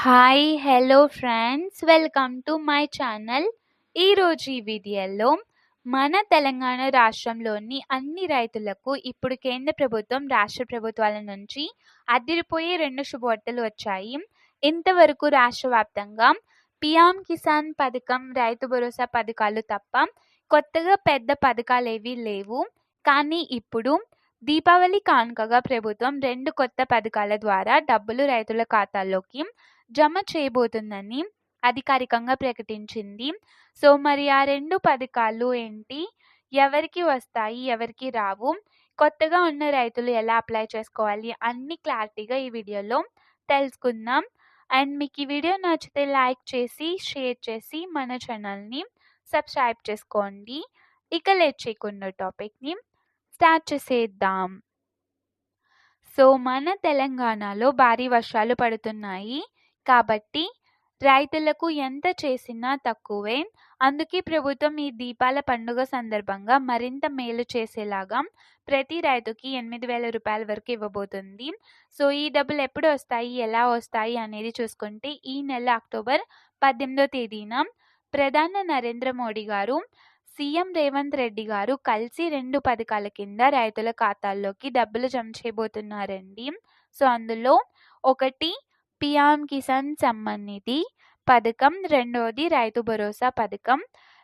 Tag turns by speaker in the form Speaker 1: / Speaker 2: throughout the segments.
Speaker 1: Hi hello friends welcome to my channel ఈరోజు ఈ వీడియోలో మన తెలంగాణ రాష్ట్రంలోని అన్ని రైతులకు ఇప్పుడు కేంద్ర ప్రభుత్వం రాష్ట్ర ప్రభుత్వాల నుంచి అదిరిపోయే రెండు శుభవార్తలు వచ్చాయి. ఇంతవరకు రాష్ట్ర వ్యాప్తంగా పిఎం కిసాన్ పథకం రైతు భరోసా పథకాలు తప్ప కొత్తగా పెద్ద పథకాలు ఏవీ లేవు. కానీ ఇప్పుడు దీపావళి కానుకగా ప్రభుత్వం రెండు కొత్త పథకాల ద్వారా డబ్బులు రైతుల ఖాతాల్లోకి జమ చేయబోతుందని అధికారికంగా ప్రకటించింది. సో మరి ఆ రెండు పథకాలు ఏంటి? ఎవరికి వస్తాయి? ఎవరికి రావు? కొత్తగా ఉన్న రైతులు ఎలా అప్లై చేసుకోవాలి? అన్ని క్లారిటీగా ఈ వీడియోలో తెలుసుకుందాం. అండ్ మీకు ఈ వీడియో నచ్చితే లైక్ చేసి షేర్ చేసి మన ఛానల్ని సబ్స్క్రైబ్ చేసుకోండి. ఇక లేట్ చేయకుండా టాపిక్ని స్టార్ట్ చేసేద్దాం. సో మన తెలంగాణలో భారీ వర్షాలు పడుతున్నాయి. కాబట్టి రైతులకు ఎంత చేసినా తక్కువే. అందుకే ప్రభుత్వం ఈ దీపాల పండుగ సందర్భంగా మరింత మేలు చేసేలాగా ప్రతి రైతుకి ఎనిమిది వేల రూపాయల వరకు ఇవ్వబోతుంది. సో ఈ డబ్బులు ఎప్పుడు వస్తాయి ఎలా వస్తాయి అనేది చూసుకుంటే ఈ నెల అక్టోబర్ పద్దెనిమిదో తేదీన ప్రధాని నరేంద్ర మోడీ గారు సీఎం రేవంత్ రెడ్డి గారు కలిసి రెండు పథకాల కింద రైతుల ఖాతాల్లోకి డబ్బులు జమ చేయబోతున్నారండి. సో అందులో ఒకటి పిఎం కిసాన్ సమ్మాన్ నిధి పథకం రెండవది రైతు భరోసా పథకం.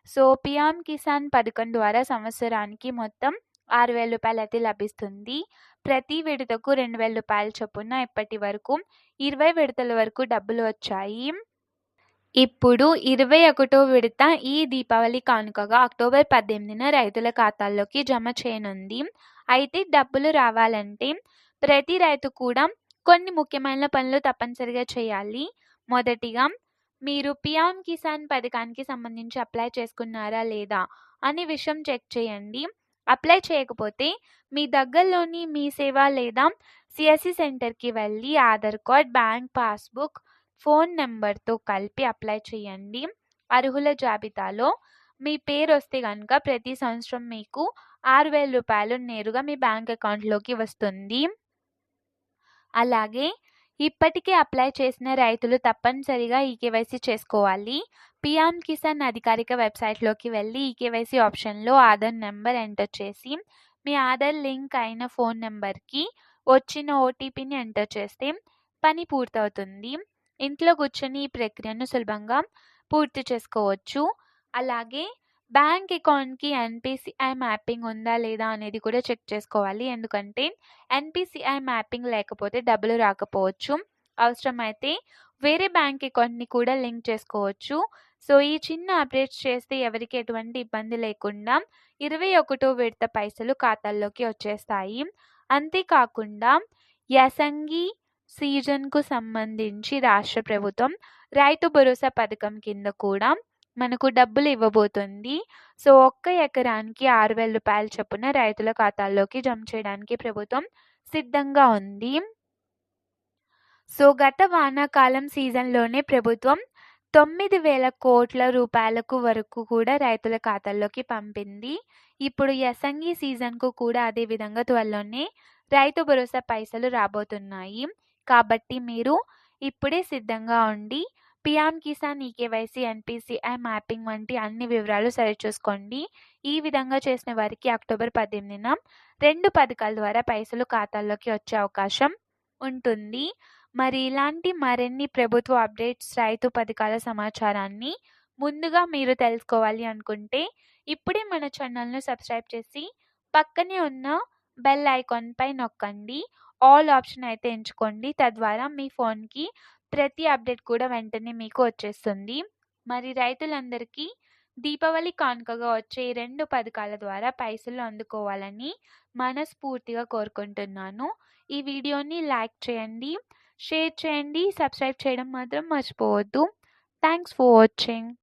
Speaker 1: సో పిఎం కిసాన్ పథకం ద్వారా సంవత్సరానికి మొత్తం ఆరు వేల రూపాయలు అయితే లభిస్తుంది. ప్రతి విడతకు రెండు వేల రూపాయల చొప్పున ఇప్పటి వరకు ఇరవై విడతల వరకు డబ్బులు వచ్చాయి. ఇప్పుడు ఇరవై ఒకటో విడత ఈ దీపావళి కానుకగా అక్టోబర్ పద్దెనిమిదిన రైతుల ఖాతాల్లోకి జమ చేయనుంది. అయితే డబ్బులు రావాలంటే ప్రతి రైతు కూడా కొన్ని ముఖ్యమైన పనులు తప్పనిసరిగా చేయాలి. మొదటిగా మీరు పిఎం కిసాన్ పథకానికి సంబంధించి అప్లై చేసుకున్నారా లేదా అనే విషయం చెక్ చేయండి. అప్లై చేయకపోతే మీ దగ్గరలోని మీ సేవ లేదా సిఎస్సి సెంటర్కి వెళ్ళి Aadhaar card bank passbook phone నెంబర్తో కలిపి అప్లై చేయండి. అర్హుల జాబితాలో మీ పేరు వస్తే కనుక ప్రతి సంవత్సరం మీకు ఆరు వేల రూపాయలు నేరుగా మీ బ్యాంక్ అకౌంట్లోకి వస్తుంది. అలాగే ఇప్పటికే అప్లై చేసిన రైతులు తప్పనిసరిగా ఈ కేవైసీ చేసుకోవాలి. పిఎం కిసాన్ అధికారిక వెబ్సైట్లోకి వెళ్ళి ఈ కేవైసీ ఆప్షన్లో ఆధార్ నెంబర్ ఎంటర్ చేసి మీ ఆధార్ లింక్ అయిన ఫోన్ నెంబర్కి వచ్చిన ఓటీపీని ఎంటర్ చేస్తే పని పూర్తవుతుంది. ఇంట్లో కూర్చొని ఈ ప్రక్రియను సులభంగా పూర్తి చేసుకోవచ్చు. అలాగే బ్యాంక్ అకౌంట్కి ఎన్పిసిఐ మ్యాపింగ్ ఉందా లేదా అనేది కూడా చెక్ చేసుకోవాలి. ఎందుకంటే ఎన్పిసిఐ మ్యాపింగ్ లేకపోతే డబ్బులు రాకపోవచ్చు. అవసరమైతే వేరే బ్యాంక్ అకౌంట్ని కూడా లింక్ చేసుకోవచ్చు. సో ఈ చిన్న అప్డేట్స్ చేస్తే ఎవరికి ఎటువంటి ఇబ్బంది లేకుండా ఇరవై ఒకటో విడత పైసలు ఖాతాల్లోకి వచ్చేస్తాయి. అంతేకాకుండా యాసంగి సీజన్కు సంబంధించి రాష్ట్ర ప్రభుత్వం రైతు భరోసా పథకం కింద కూడా మనకు డబ్బులు ఇవ్వబోతుంది. సో ఒక్క ఎకరానికి ఆరు వేల రూపాయల చొప్పున రైతుల ఖాతాల్లోకి జమ చేయడానికి ప్రభుత్వం సిద్ధంగా ఉంది. సో గత వానాకాలం సీజన్లోనే ప్రభుత్వం తొమ్మిది వేల కోట్ల రూపాయలకు వరకు కూడా రైతుల ఖాతాల్లోకి పంపింది. ఇప్పుడు యసంగి సీజన్కు కూడా అదే విధంగా త్వరలోనే రైతు భరోసా పైసలు రాబోతున్నాయి. కాబట్టి మీరు ఇప్పుడే సిద్ధంగా ఉండి PM Kisan eKYC NPCI mapping వంటి అన్ని వివరాలు సరిచూసుకోండి. ఈ విధంగా చేసిన వారికి అక్టోబర్ పద్దెనిమిదిన రెండు పథకాల ద్వారా పైసలు ఖాతాల్లోకి వచ్చే అవకాశం ఉంటుంది. మరి ఇలాంటి మరిన్ని ప్రభుత్వ అప్డేట్స్ రైతు పథకాల సమాచారాన్ని ముందుగా మీరు తెలుసుకోవాలి అనుకుంటే ఇప్పుడే మన ఛానల్ను సబ్స్క్రైబ్ చేసి పక్కనే ఉన్న బెల్ ఐకాన్ పై నొక్కండి. ఆల్ ఆప్షన్ అయితే ఎంచుకోండి. తద్వారా మీ ఫోన్కి ప్రతి అప్డేట్ కూడా వెంటనే మీకు వచ్చేస్తుంది. మరి రైతులందరికీ దీపావళి కానుకగా వచ్చే ఈ రెండు పథకాల ద్వారా పైసలు అందుకోవాలని మనస్ఫూర్తిగా కోరుకుంటున్నాను. ఈ వీడియోని లైక్ చేయండి షేర్ చేయండి సబ్స్క్రైబ్ చేయడం మాత్రం మర్చిపోవద్దు. Thanks for watching.